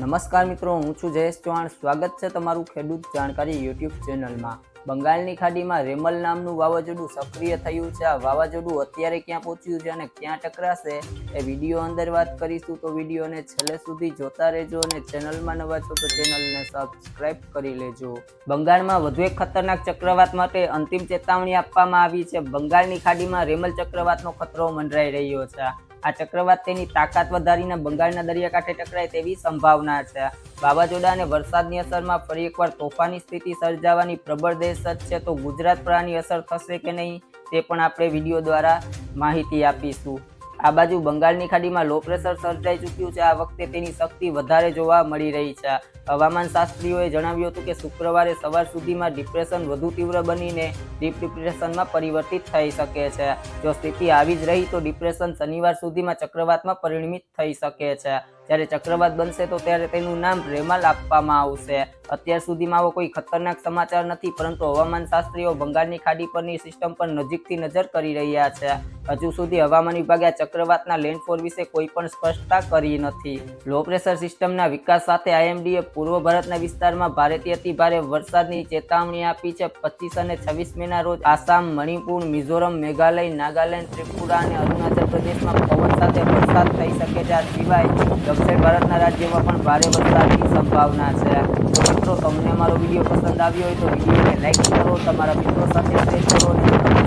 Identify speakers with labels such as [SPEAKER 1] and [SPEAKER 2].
[SPEAKER 1] નમસ્કાર મિત્રો, હું છું જયેશ ચૌહાણ. સ્વાગત છે તમારું ખેડૂત જાણકારી યુટ્યુબ ચેનલમાં. બંગાળની ખાડીમાં રેમલ નામનું વાવાઝોડું સક્રિય થયું છે. આ વાવાઝોડું અત્યારે ક્યાં પહોંચ્યું છે અને ક્યાં ટકરાશે એ વીડિયો અંદર વાત કરીશું. તો વિડીયોને છેલ્લે સુધી જોતા રહેજો અને ચેનલમાં નવા છો તો ચેનલને સબસ્ક્રાઇબ કરી લેજો. બંગાળમાં વધુ એક ખતરનાક ચક્રવાત માટે અંતિમ ચેતવણી આપવામાં આવી છે. બંગાળની ખાડીમાં રેમલ ચક્રવાતનો ખતરો મંડરાઈ રહ્યો છે. આ ચક્રવાત તેની તાકાત વધારીને બંગાળના દરિયાકાંઠે ટકરાય તેવી સંભાવના છે. વાવાઝોડા અને વરસાદની અસરમાં ફરી એકવાર તોફાની સ્થિતિ સર્જાવાની પ્રબળ દહેશત છે. તો ગુજરાત પર અસર થશે કે નહીં તે પણ આપણે વીડિયો દ્વારા માહિતી આપીશું. આ બાજુ બંગાળની ખાડીમાં લો પ્રેશર સર્જાઈ ચૂક્યું છે. આ વખતે તેની શક્તિ વધારે જોવા મળી રહી છે. હવામાન શાસ્ત્રીઓએ જણાવ્યું હતું કે શુક્રવારે સવાર સુધીમાં ડિપ્રેશન વધુ તીવ્ર બનીને ડીપ ડિપ્રેશનમાં પરિવર્તિત થઈ શકે છે. જો સ્થિતિ આવી જ રહી તો ડિપ્રેશન શનિવાર સુધીમાં ચક્રવાતમાં પરિણમિત થઈ શકે છે. જ્યારે ચક્રવાત બનશે તો ત્યારે તેનું નામ રેમાલ આપવામાં આવશે. અત્યાર સુધીમાં આવો કોઈ ખતરનાક સમાચાર નથી, પરંતુ હવામાન શાસ્ત્રીઓ બંગાળની ખાડી પરની સિસ્ટમ પર નજીકથી નજર કરી રહ્યા છે. હજુ સુધી હવામાન વિભાગે આ ચક્રવાતના લેન્ડફોલ વિશે કોઈ પણ સ્પષ્ટતા કરી નથી. લો પ્રેશર સિસ્ટમના વિકાસ સાથે આઈએમડીએ પૂર્વ ભારતના વિસ્તારમાં ભારેથી અતિ ભારે વરસાદની ચેતવણી આપી છે. પચીસ અને છવ્વીસ મેના રોજ આસામ, મણિપુર, મિઝોરમ, મેઘાલય, નાગાલેન્ડ, ત્રિપુરા અને અરુણાચલ પ્રદેશમાં પવન સાથે વરસાદ થઈ શકે છે. આ સિવાય દક્ષિણ ભારતના રાજ્યમાં પણ ભારે વરસાદની સંભાવના છે. તો મિત્રો, તમને મારો વીડિયો પસંદ આવ્યો હોય તો વિડીયોને લાઈક કરો, તમારા મિત્રો સાથે શેર કરો